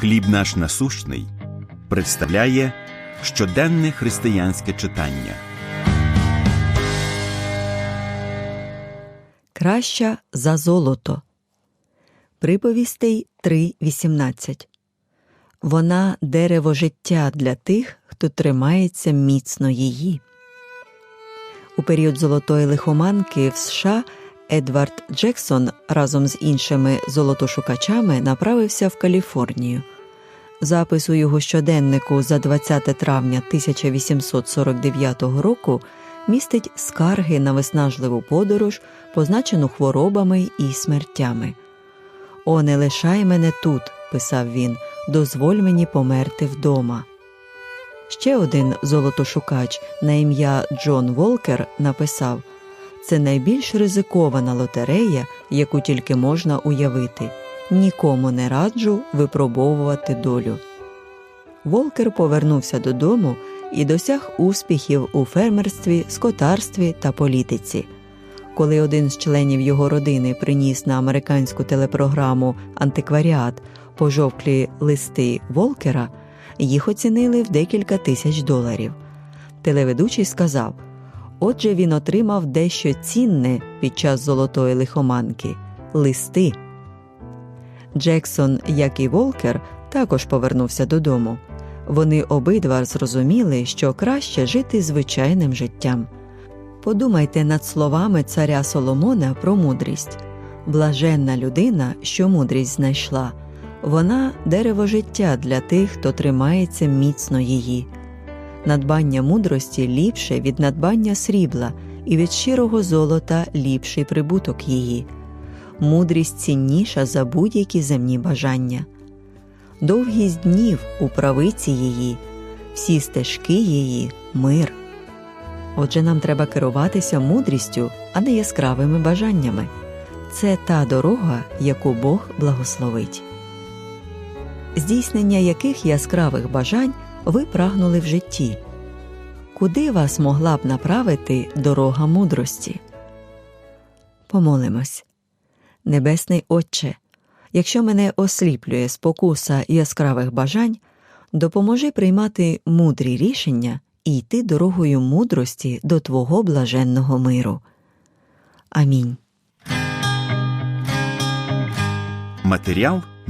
Хліб наш насущний представляє щоденне християнське читання. Краща за золото. Приповістей 3.18. Вона дерево життя для тих, хто тримається міцно її. У період золотої лихоманки в США Едвард Джексон разом з іншими золотошукачами направився в Каліфорнію. Запис у його щоденнику за 20 травня 1849 року містить скарги на виснажливу подорож, позначену хворобами і смертями. О, не лишай мене тут, писав він, дозволь мені померти вдома. Ще один золотошукач на ім'я Джон Волкер написав це найбільш ризикована лотерея, яку тільки можна уявити. Нікому не раджу випробовувати долю. Волкер повернувся додому і досяг успіхів у фермерстві, скотарстві та політиці. Коли один з членів його родини приніс на американську телепрограму Антикваріат пожовклі листи Волкера, їх оцінили в декілька тисяч доларів. Телеведучий сказав: Отже, він отримав дещо цінне під час золотої лихоманки листи. Джексон, як і Волкер, також повернувся додому. Вони обидва зрозуміли, що краще жити звичайним життям. Подумайте над словами царя Соломона про мудрість блаженна людина, що мудрість знайшла, вона дерево життя для тих, хто тримається міцно її. Надбання мудрості ліпше від надбання срібла, і від щирого золота ліпший прибуток її. Мудрість цінніша за будь-які земні бажання. Довгість днів у правиці її, всі стежки її мир. Отже, нам треба керуватися мудрістю, а не яскравими бажаннями. Це та дорога, яку Бог благословить. Здійснення яких яскравих бажань ви прагнули в житті? Куди вас могла б направити дорога мудрості? Помолимось. Небесний Отче, якщо мене осліплює спокуса яскравих бажань, допоможи приймати мудрі рішення і йти дорогою мудрості до Твого блаженного миру. Амінь. Матеріал